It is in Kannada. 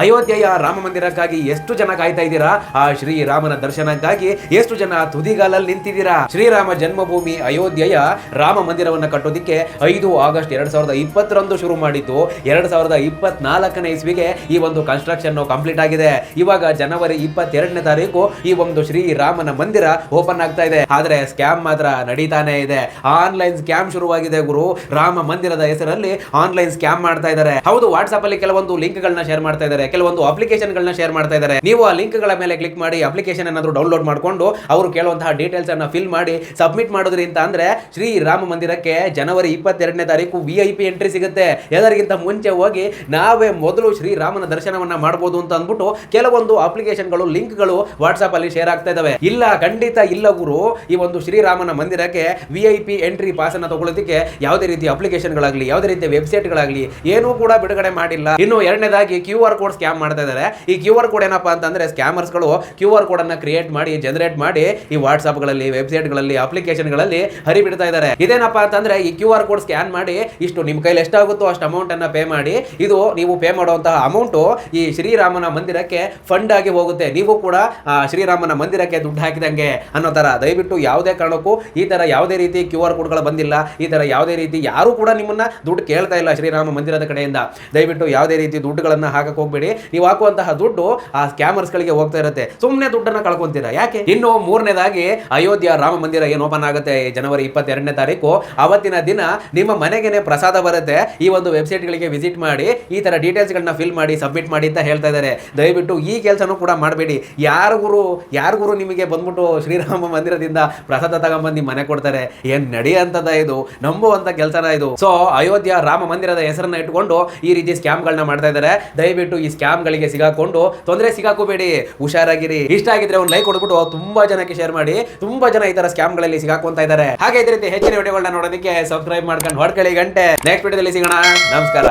ಅಯೋಧ್ಯೆಯ ರಾಮ ಮಂದಿರಕ್ಕಾಗಿ ಎಷ್ಟು ಜನ ಕಾಯ್ತಾ ಇದ್ದೀರಾ? ಆ ಶ್ರೀರಾಮನ ದರ್ಶನಕ್ಕಾಗಿ ಎಷ್ಟು ಜನ ತುದಿಗಾಲಲ್ಲಿ ನಿಂತಿದ್ದೀರಾ? ಶ್ರೀರಾಮ ಜನ್ಮಭೂಮಿ ಅಯೋಧ್ಯೆಯ ರಾಮ ಮಂದಿರವನ್ನ ಕಟ್ಟೋದಿಕ್ಕೆ ಐದು ಆಗಸ್ಟ್ ಎರಡ್ ಸಾವಿರದ ಇಪ್ಪತ್ತರಂದು ಶುರು ಮಾಡಿದ್ದು, ಎರಡ್ ಸಾವಿರದ ಇಪ್ಪತ್ನಾಲ್ಕನೇ ಇಸ್ವಿಗೆ ಈ ಒಂದು ಕನ್ಸ್ಟ್ರಕ್ಷನ್ ಕಂಪ್ಲೀಟ್ ಆಗಿದೆ. ಇವಾಗ ಜನವರಿ ಇಪ್ಪತ್ತೆರಡನೇ ತಾರೀಕು ಈ ಒಂದು ಶ್ರೀರಾಮನ ಮಂದಿರ ಓಪನ್ ಆಗ್ತಾ ಇದೆ. ಆದ್ರೆ ಸ್ಕ್ಯಾಮ್ ಮಾತ್ರ ನಡೀತಾನೆ ಇದೆ. ಆನ್ಲೈನ್ ಸ್ಕ್ಯಾಮ್ ಶುರುವಾಗಿದೆ ಗುರು. ರಾಮ ಮಂದಿರದ ಹೆಸರಲ್ಲಿ ಆನ್ಲೈನ್ ಸ್ಕ್ಯಾಮ್ ಮಾಡ್ತಾ ಇದ್ದಾರೆ. ಹೌದು ವಾಟ್ಸ್ಆಪ್ ಅಲ್ಲಿ ಕೆಲವೊಂದು ಲಿಂಕ್ ಗಳನ್ನ ಶೇರ್ ಮಾಡ್ತಾ ಇದ್ದಾರೆ. ಕೆಲವೊಂದು ಅಪ್ಲಿಕೇಶನ್ ಗಳನ್ನ ಶೇರ್ ಮಾಡ್ತಾ ಇದ್ದಾರೆ. ನೀವು ಆ ಲಿಂಕ್ಗಳ ಮೇಲೆ ಕ್ಲಿಕ್ ಮಾಡಿ ಅಪ್ಲಿಕೇಶನ್ ಏನಾದ್ರು ಡೌನ್ಲೋಡ್ ಮಾಡ್ಕೊಂಡು ಅವರು ಕೇಳುವಂತಹ ಡೀಟೇಲ್ಸ್ ಅನ್ನ ಫಿಲ್ ಮಾಡಿ ಸಬ್ಮಿಟ್ ಮಾಡೋದ್ರಿಂದ ಅಂದ್ರೆ ಶ್ರೀ ರಾಮ ಮಂದಿರಕ್ಕೆ ಜನವರಿ ಇಪ್ಪತ್ತೆರಡನೇ ತಾರೀಕು ವಿ ಐ ಪಿ ಎಂಟ್ರಿ ಸಿಗುತ್ತೆ. ಎಲ್ಲರಿಗಿಂತ ಮುಂಚೆ ಹೋಗಿ ನಾವೇ ಮೊದಲು ಶ್ರೀರಾಮನ ದರ್ಶನವನ್ನ ಮಾಡಬಹುದು ಅಂತ ಅಂದ್ಬಿಟ್ಟು ಕೆಲವೊಂದು ಅಪ್ಲಿಕೇಶನ್ಗಳು ಲಿಂಕ್ಗಳು ವಾಟ್ಸ್ಆಪ್ ಅಲ್ಲಿ ಶೇರ್ ಆಗ್ತಾ ಇದಾವೆ ಇಲ್ಲ, ಖಂಡಿತ ಇಲ್ಲ ಗುರು. ಈ ಒಂದು ಶ್ರೀರಾಮನ ಮಂದಿರಕ್ಕೆ V I P entry pass ಅನ್ನ ತಗೊಳ್ಳೋದಕ್ಕೆ ಯಾವುದೇ ರೀತಿ ಅಪ್ಲಿಕೇಶನ್ಗಳಾಗಲಿ ಯಾವುದೇ ರೀತಿಯ ವೆಬ್ಸೈಟ್ಗಳಾಗಲಿ ಏನೂ ಕೂಡ ಬಿಡುಗಡೆ ಮಾಡಿಲ್ಲ. ಇನ್ನು ಎರಡನೇದಾಗಿ ಕ್ಯೂ ಆರ್ ಕೋಡ್ ಸ್ಕ್ಯಾಮ್ ಮಾಡ್ತಾ ಇದ್ದಾರೆ. ಈ ಕ್ಯೂ ಆರ್ ಕೋಡ್ ಏನಪ್ಪಾ ಅಂತಂದ್ರೆ ಸ್ಕ್ಯಾಮರ್ಸ್ಗಳು ಕ್ಯೂ ಆರ್ ಕೋಡ್ ಅನ್ನ ಕ್ರಿಯೇಟ್ ಮಾಡಿ ಜನರೇಟ್ ಮಾಡಿ ಈ ವಾಟ್ಸ್ಆಪ್ಗಳಲ್ಲಿ ವೆಬ್ಸೈಟ್ಗಳಲ್ಲಿ ಅಪ್ಲಿಕೇಶನ್ಗಳಲ್ಲಿ ಹರಿಬಿಡ್ತಾ ಇದ್ದಾರೆ. ಇದೇನಪ್ಪಾ ಅಂತಂದ್ರೆ ಈ ಕ್ಯೂ ಆರ್ ಕೋಡ್ ಸ್ಕ್ಯಾನ್ ಮಾಡಿ ಇಷ್ಟು ನಿಮ್ ಕೈಲಿ ಎಷ್ಟಾಗುತ್ತೋ ಅಷ್ಟು ಅಮೌಂಟ್ ಅನ್ನ ಪೇ ಮಾಡಿ, ಇದು ನೀವು ಪೇ ಮಾಡುವಂತಹ ಅಮೌಂಟ್ ಈ ಶ್ರೀರಾಮನ ಮಂದಿರಕ್ಕೆ ಫಂಡ್ ಆಗಿ ಹೋಗುತ್ತೆ. ನೀವು ಕೂಡ ಶ್ರೀರಾಮನ ಮಂದಿರಕ್ಕೆ ದುಡ್ಡು ಹಾಕಿದಂಗೆ ಅನ್ನೋ ತರ. ದಯವಿಟ್ಟು ಯಾವುದೇ ಕಾರಣಕ್ಕೂ ಈ ತರ ಯಾವುದೇ ರೀತಿ ಕ್ಯೂ ಆರ್ ಕೋಡ್ಗಳು ಬಂದಿಲ್ಲ. ಈ ತರ ಯಾವುದೇ ರೀತಿ ಯಾರು ಕೂಡ ನಿಮ್ಮನ್ನ ದುಡ್ಡು ಕೇಳ್ತಾ ಇಲ್ಲ ಶ್ರೀರಾಮ ಮಂದಿರದ ಕಡೆಯಿಂದ. ದಯವಿಟ್ಟು ಯಾವುದೇ ರೀತಿ ದುಡ್ಡುಗಳನ್ನ ಹಾಕಕ್ಕೆ ಹೋಗ್ಬೇಡಿ. ನೀವು ಹಾಕುವಂತಹ ದುಡ್ಡು ಆ ಸ್ಕ್ಯಾಮರ್ಸ್ ಗಳಿಗೆ ಹೋಗ್ತಾ ಇರುತ್ತೆ. ಸುಮ್ಮನೆ ದುಡ್ಡನ್ನ ಕಳ್ಕೊಂತೀರಾ? ಯಾಕೆ? ಇನ್ನು ಮೂರನೇದಾಗಿ ಅಯೋಧ್ಯ ರಾಮ ಮಂದಿರ ಏನು ಓಪನ್ ಆಗುತ್ತೆ? ಜನವರಿ ಇಪ್ಪತ್ತೆರಡನೇ ತಾರೀಕು. ಅವತ್ತಿನ ದಿನ ನಿಮ್ಮ ಮನೆಗೆನೆ ಪ್ರಸಾದ ಬರುತ್ತೆ. ಈ ಒಂದು ವೆಬ್ಸೈಟ್ ಗಳಿಗೆ ವಿಸಿಟ್ ಮಾಡಿ, ಈ ತರ ಡೀಟೇಲ್ಸ್ ಗಳನ್ನ ಫಿಲ್ ಮಾಡಿ ಸಬ್ಮಿಟ್ ಮಾಡಿ ಅಂತ ಹೇಳ್ತಾ ಇದ್ದಾರೆ. ದಯವಿಟ್ಟು ಈ ಕೆಲಸನೂ ಕೂಡ ಮಾಡಬೇಡಿ. ಯಾರಿಗೂ ಗುರು, ಯಾರು ಗುರು ನಿಮಗೆ ಬಂದ್ಬಿಟ್ಟು ಶ್ರೀರಾಮ ಮಂದಿರದಿಂದ ಪ್ರಸಾದ ತಗೊಂಬಂದು ಮನೆ ಕೊಡ್ತಾರೆ? ಏನ್ ನಡೆಯಂತದ ಇದು? ನಂಬುವಂತ ಕೆಲಸನ ಇದು. ಸೊ ಅಯೋಧ್ಯ ರಾಮ ಮಂದಿರದ ಹೆಸರನ್ನ ಇಟ್ಕೊಂಡು ಈ ರೀತಿ ಸ್ಕ್ಯಾಮ್ ಗಳನ್ನ ಮಾಡ್ತಾ ಇದ್ದಾರೆ. ದಯವಿಟ್ಟು ಈ ಸ್ಕ್ಯಾಮ್ ಗಳಿಗೆ ಸಿಗಾಕೊಂಡು ತೊಂದರೆ ಸಿಗಾಕೋಬೇಡಿ, ಹುಷಾರಾಗಿರಿ. ಇಷ್ಟ ಆಗಿದ್ರೆ ಒಂದು ಲೈಕ್ ಕೊಡ್ಬಿಟ್ಟು ತುಂಬಾ ಜನಕ್ಕೆ ಶೇರ್ ಮಾಡಿ, ತುಂಬಾ ಜನ ಈ ತರ ಸ್ಕ್ಯಾಮ್ಗಳಲ್ಲಿ ಸಿಗಾಕೊಂತ ಇದ್ದಾರೆ. ಹಾಗೆ ಇದೇ ಹೆಚ್ಚಿನ ವಿಡಿಯೋಗಳನ್ನ ನೋಡೋದಕ್ಕೆ ಸಬ್ಸ್ಕ್ರೈಬ್ ಮಾಡ್ಕೊಂಡು ಹೊಡ್ಕೊಳ್ಳಿ ಗಂಟೆ. ನೆಕ್ಸ್ಟ್ ವಿಡಿಯೋದಲ್ಲಿ ಸಿಗೋಣ. ನಮಸ್ಕಾರ.